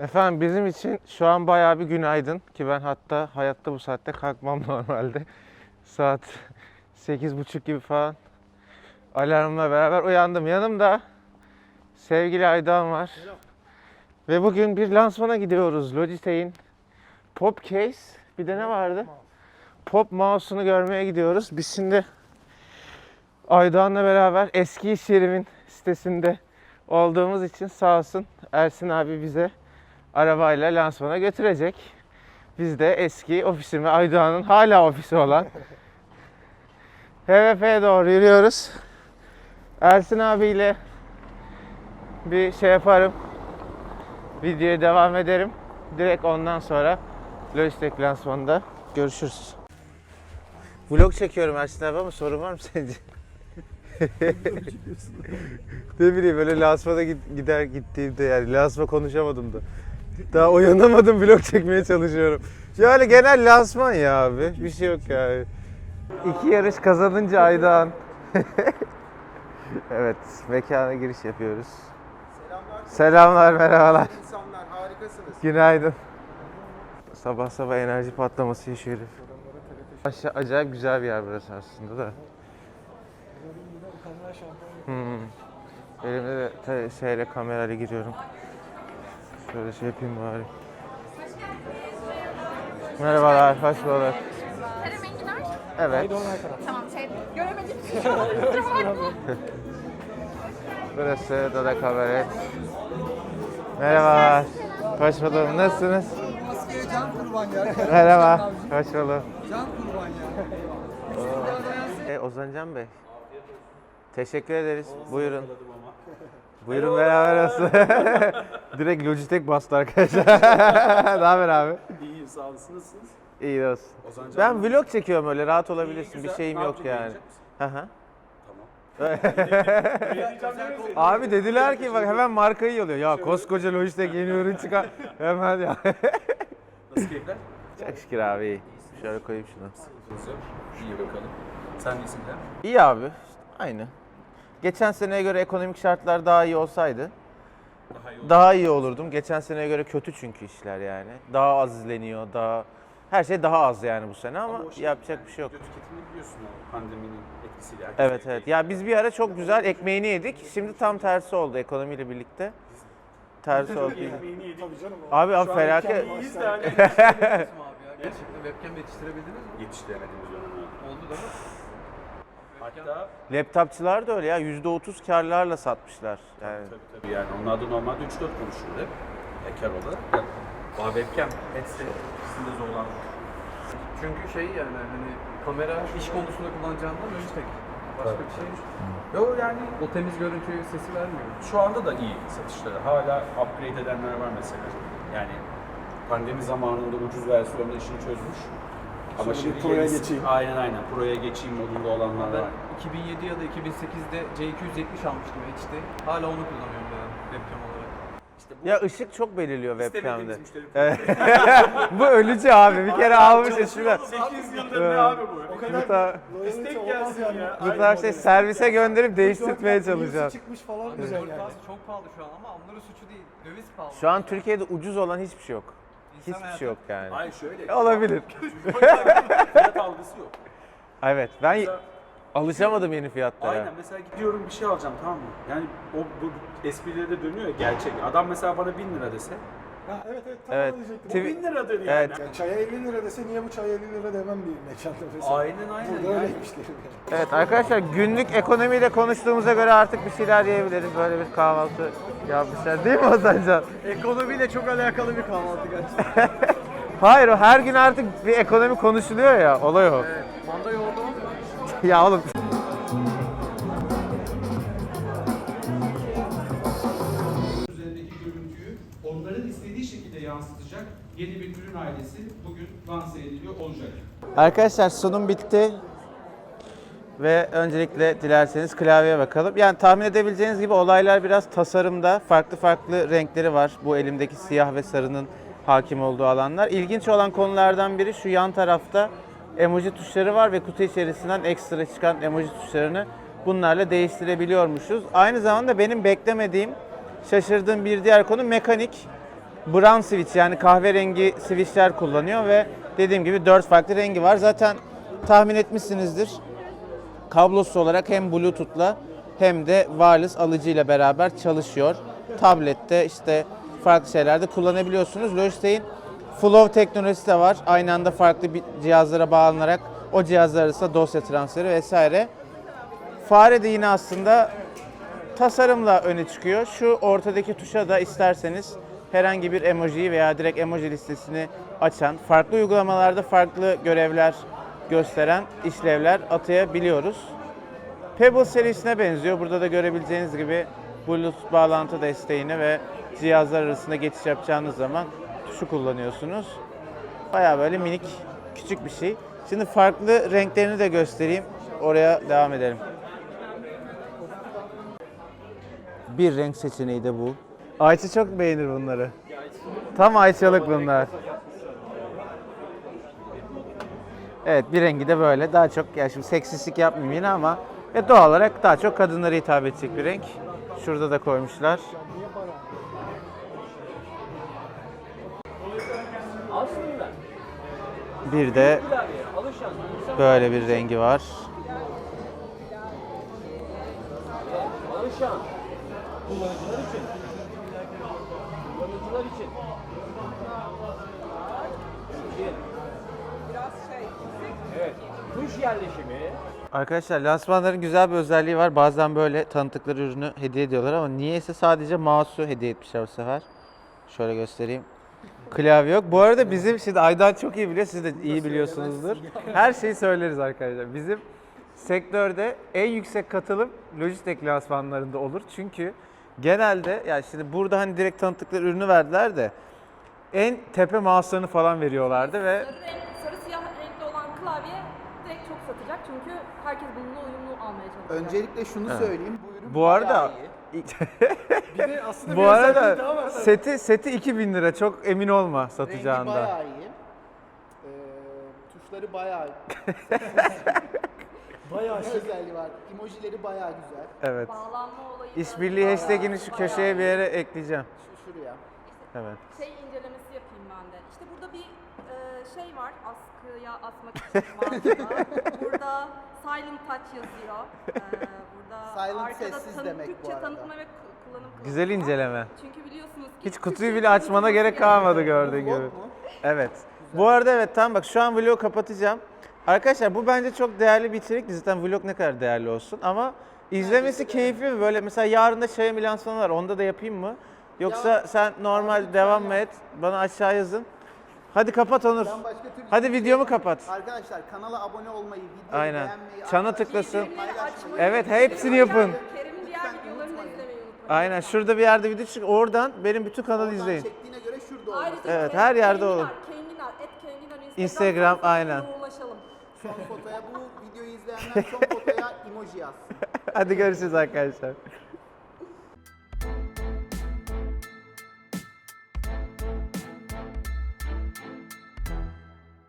Efendim bizim için şu an bayağı bir günaydın ki ben hatta hayatta bu saatte kalkmam normalde. Saat 8.30 gibi falan alarmla beraber uyandım. Yanımda sevgili Aydan var. Ve bugün bir lansmana gidiyoruz. Logitech'in Pop Case bir de ne vardı? Pop Mouse'unu görmeye gidiyoruz. Biz şimdi Aydoğan'la beraber eski iş yerimin sitesinde olduğumuz için sağ olsun Ersin abi bize arabayla lansmana götürecek. Biz de eski ofisimi Aydoğan'ın hala ofisi olan HVP'ye doğru yürüyoruz. Ersin abiyle bir şey yaparım. Videoya devam ederim. Direkt ondan sonra Logitech lansmanında görüşürüz. Vlog çekiyorum Ersin abi ama sorun var mı sence? ne bileyim böyle lansmana gid- gider gittiğimde yani lansma konuşamadım da. Daha uyanamadım vlog çekmeye çalışıyorum. Yani genel lansman ya abi. Bir şey yok yani. İki yarış kazanınca Aydan. evet mekana giriş yapıyoruz. Selamlar Selamlar merhabalar. insanlar harikasınız. Günaydın. Sabah sabah enerji patlaması yaşıyoruz. Aşağı acayip güzel bir yer burası aslında da. Hmm. Elimde de şeyle kamerayla giriyorum. Şöyle şey yapayım bari. Merhabalar, hoş bulduk. Kerem Enginar. Evet, Tamam şey göremedim. Burası Dada Kabaret. Merhabalar, hoş bulduk. Nasılsınız? Maskeye can kurban ya. Merhaba, hoş bulduk. Can kurban ya. E, Ozan Can Bey. Teşekkür ederiz. Buyurun. Buyurun beraber olsun. Direkt Logitech bastı arkadaşlar. ne haber abi? İyiyim sağ olun. Siz? İyi olsun. Ozan Can Ben vlog çekiyorum öyle rahat olabilirsin. Bir güzel. şeyim Ne yok yani. Hı hı. Tamam. Abi dediler ki bak hemen markayı yolluyor. Ya koskoca Logitech yeni ürün çıkar. Hemen ya. Nasıl keyifler? Çok şükür abi iyi. Şöyle koyayım şunu. İyi bakalım. Sen iyisin de. İyi abi. Aynı. Geçen seneye göre ekonomik şartlar daha iyi olsaydı Daha iyi oldu. daha iyi olurdum. Geçen seneye göre kötü çünkü işler yani. Daha az izleniyor, daha her şey daha az yani bu sene ama, o şey yapacak yani bir şey yok. Tüketimini biliyorsun o pandeminin etkisiyle. Evet evet. Ya biz bir ara çok güzel ekmeğini yedik. Şimdi tam tersi oldu ekonomiyle birlikte. Tersi oldu. Abi abi felaket. İyiyiz de hani Gerçekten webcam yetiştirebildiniz mi? yetiştiremediğimiz dönemler. Oldu değil mi? Hatta Laptopçılar da öyle ya %30 karlarla satmışlar. Yani tabii tabii yani onlar da normalde 3-4 konuşuyor hep. Hacker olarak. da. Aa, webcam, headset ikisinde zorlandık. Çünkü şey yani hani kamera iş konusunda kullanacağından Logitech. Başka Tabii, bir şey. Yo yani O temiz görüntüyü sesi vermiyor. şu anda da iyi satışları. Hala upgrade edenler var mesela. Yani pandemi zamanında ucuz versiyonda işini çözmüş. Ama Şimdi şimdi Pro'ya geçeyim. Aynen aynen. Pro'ya geçeyim modunda olanlar Ben var. 2007 ya da 2008'de C270 almıştım HD. Hala onu kullanıyorum yani webcam olarak. İşte bu ya ışık çok belirliyor webcam'de. Evet. bu ölücü abi. Bir kere almış eskiden. 8 yıldır ne abi bu? O Bu kadar ta- İstek gelsin ya. bu tarz şey servise gönderip değiştirmeye çalışacağım. çıkmış falan güzel yani. çok pahalı şu an ama onların suçu değil. Döviz pahalı. Şu an Türkiye'de ucuz olan hiçbir şey yok. Hiçbir şey yok yani. Hayır şöyle. Olabilir. Fiyat algısı yok. Evet. Ben Mesela- alışamadım yeni fiyatlara. Aynen mesela gidiyorum bir şey alacağım tamam mı? Yani o bu esprileri de dönüyor ya gerçek. Adam mesela bana 1000 lira dese Ha, evet evet tam Evet. diyecektim. TV 1000 liradır yani. Evet. Ya çaya 50 lira dese niye bu çaya 50 lira demem bir mekanda mesela. Aynen aynen. Burada yani. öyleymiş derim yani. Evet arkadaşlar günlük ekonomiyle konuştuğumuza göre artık bir şeyler yiyebiliriz. Böyle bir kahvaltı yapmışlar değil mi Ozancan? Ekonomiyle çok alakalı bir kahvaltı gerçekten. Hayır o her gün artık bir ekonomi konuşuluyor ya olay o. Manda yoğurdu mu? ya oğlum lanse ediliyor olacak. Arkadaşlar sunum bitti. Ve öncelikle dilerseniz klavyeye bakalım. Yani tahmin edebileceğiniz gibi olaylar biraz tasarımda. Farklı farklı renkleri var. Bu elimdeki siyah ve sarının hakim olduğu alanlar. İlginç olan konulardan biri şu yan tarafta emoji tuşları var ve kutu içerisinden ekstra çıkan emoji tuşlarını bunlarla değiştirebiliyormuşuz. Aynı zamanda benim beklemediğim, şaşırdığım bir diğer konu mekanik. brown switch yani kahverengi switchler kullanıyor ve dediğim gibi 4 farklı rengi var. Zaten tahmin etmişsinizdir. Kablosuz olarak hem Bluetooth'la hem de wireless alıcıyla beraber çalışıyor. Tablette işte farklı şeylerde kullanabiliyorsunuz. Logitech'in Flow teknolojisi de var. Aynı anda farklı bir cihazlara bağlanarak o cihazlar arasında dosya transferi vesaire. Fare de yine aslında tasarımla öne çıkıyor. Şu ortadaki tuşa da isterseniz herhangi bir emojiyi veya direkt emoji listesini açan, farklı uygulamalarda farklı görevler gösteren işlevler atayabiliyoruz. Pebble serisine benziyor. Burada da görebileceğiniz gibi Bluetooth bağlantı desteğini ve cihazlar arasında geçiş yapacağınız zaman tuşu kullanıyorsunuz. Baya böyle minik, küçük bir şey. Şimdi farklı renklerini de göstereyim. Oraya devam edelim. Bir renk seçeneği de bu. Ayça çok beğenir bunları. Tam Ayçalık bunlar. Evet bir rengi de böyle. Daha çok ya şimdi seksislik yapmayayım yine ama ve doğal olarak daha çok kadınlara hitap edecek bir renk. Şurada da koymuşlar. Bir de böyle bir rengi var. Kuş yerleşimi, Arkadaşlar lansmanların güzel bir özelliği var. Bazen böyle tanıttıkları ürünü hediye ediyorlar ama niyeyse sadece mouse'u hediye etmişler bu sefer. Şöyle göstereyim. Klavye yok. Bu arada bizim şimdi Aydan çok iyi biliyor, siz de iyi biliyorsunuzdur. Her şeyi söyleriz arkadaşlar. Bizim sektörde en yüksek katılım Logitech lansmanlarında olur. Çünkü genelde yani şimdi burada hani direkt tanıttıkları ürünü verdiler de en tepe mouse'larını falan veriyorlardı ve Sarı, renk, sarı siyah renkli olan klavye direkt çok satacak çünkü herkes bununla uyumlu almaya çalışacak. Öncelikle şunu söyleyeyim. Bu ürün bu bayağı arada iyi. Bir de aslında Bu bir özelliği arada daha var. seti seti 2000 lira çok emin olma Rengi satacağında. bayağı iyi. Ee, tuşları bayağı Bayağı ne şık. özelliği var? Emojileri bayağı güzel. Evet. Bağlanma olayı da- İşbirliği hashtag'ini şu köşeye bir yere ekleyeceğim. Şu şuraya. Evet. Şey incelemesi yapayım ben de. İşte burada bir e, şey var askıya asmak için mağazada. burada Silent Touch yazıyor. E, burada Silent arkada sessiz tanı- demek bu Türkçe arada. tanıtma ve ku- kullanım kılavuzu Güzel var. inceleme. Çünkü biliyorsunuz ki Hiç kutuyu Türkçe bile açmana tanıtılması gerek kalmadı gerekiyor. gördüğün Vlog gibi. mu? Evet. Bu arada evet tamam bak şu an vlogu kapatacağım. Arkadaşlar bu bence çok değerli bir içerik. Zaten vlog ne kadar değerli olsun ama izlemesi keyifli mi? Böyle mesela yarın da Xiaomi lansmanı var. Onda da yapayım mı? Yoksa sen normal devam mı et? Bana aşağı yazın. Hadi kapat Onur. Ben başka türlü Hadi videomu kapat. Arkadaşlar kanala abone olmayı, videoyu Aynen. beğenmeyi, Çana arkadaşlar- tıklasın. Bildirimleri açmayı Evet, hepsini yapın. Kerim'in diğer videolarını da izlemeyi unutmayın. Aynen şurada bir yerde video çık. Oradan benim bütün kanalı Oradan izleyin. çektiğine göre şurada. Ayrıca Evet, her yerde olun. Kenginar, et Kenginar Instagram, sayfasına aynen. Ulaşalım. Son fotoya bu videoyu izleyenler son fotoya emoji yazsın. Hadi görüşürüz arkadaşlar.